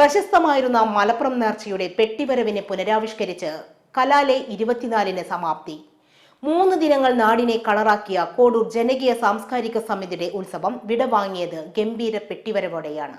പ്രശസ്തമായിരുന്ന മലപ്പുറം നേർച്ചയുടെ പെട്ടിവരവിനെ പുനരാവിഷ്കരിച്ച് കലാലെ ഇരുപത്തിനാലിന് സമാപ്തി. മൂന്ന് ദിനങ്ങൾ നാടിനെ കളറാക്കിയ കോടൂർ ജനകീയ സാംസ്കാരിക സമിതിയുടെ ഉത്സവം വിടവാങ്ങിയത് ഗംഭീര പെട്ടിവരവോടെയാണ്.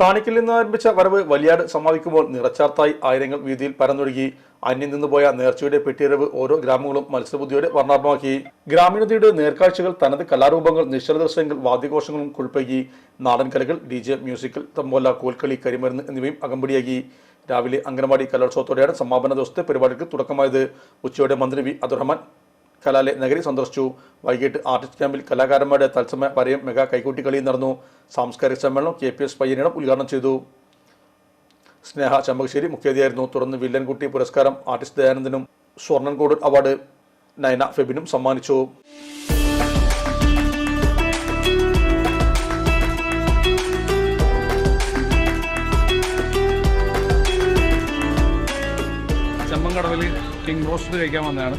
താണിക്കിൽ നിന്ന് ആരംഭിച്ച വരവ് വലിയാട് സമാപിക്കുമ്പോൾ നിറച്ചാർത്തായി ആയിരങ്ങൾ വീതിയിൽ പരന്നൊഴുകി. അന്യം നിന്നുപോയ നേർച്ചയുടെ പെട്ടിയരവ് ഓരോ ഗ്രാമങ്ങളും മത്സ്യബുദ്ധിയോടെ വർണാഭമാക്കി. ഗ്രാമീണതയുടെ നേർക്കാഴ്ചകൾ തനത് കലാരൂപങ്ങൾ നിശ്ചല ദൃശ്യങ്ങൾ വാദ്യഘോഷങ്ങളും കുൾപ്പകി നാടൻ കലകൾ D J musical tambola Kolkali കരിമരുന്ന് എന്നിവയും അകമ്പടിയാക്കി. രാവിലെ അംഗനവാടി കലോത്സവത്തോടെയാണ് സമാപന ദിവസത്തെ പരിപാടിക്ക് തുടക്കമായത്. ഉച്ചയോടെ മന്ത്രി വി അബ്ദുറഹ്മാൻ കലാലെ നഗരി സന്ദർശിച്ചു. വൈകിട്ട് ആർട്ടിസ്റ്റ് ക്യാമ്പിൽ കലാകാരന്മാരുടെ തത്സമയ വരയും മെഗാ കൈക്കൂട്ടിക്കളിയും നടന്നു. സാംസ്കാരിക സമ്മേളനം കെ പി എസ് പയ്യനിടം ഉദ്ഘാടനം ചെയ്തു. സ്നേഹ ചമ്പകശ്ശേരി മുഖ്യാതിഥിയായിരുന്നു. തുടർന്ന് വില്ലൻകുട്ടി പുരസ്കാരം ആർട്ടിസ്റ്റ് ദയാനന്ദനും സ്വർണൻകോട് അവാർഡ് നയന ഫെബിനും സമ്മാനിച്ചു. ചെമ്മങ്കടവിൽ കിങ് റോസ്റ്റ് കഴിക്കാൻ വന്നതാണ്.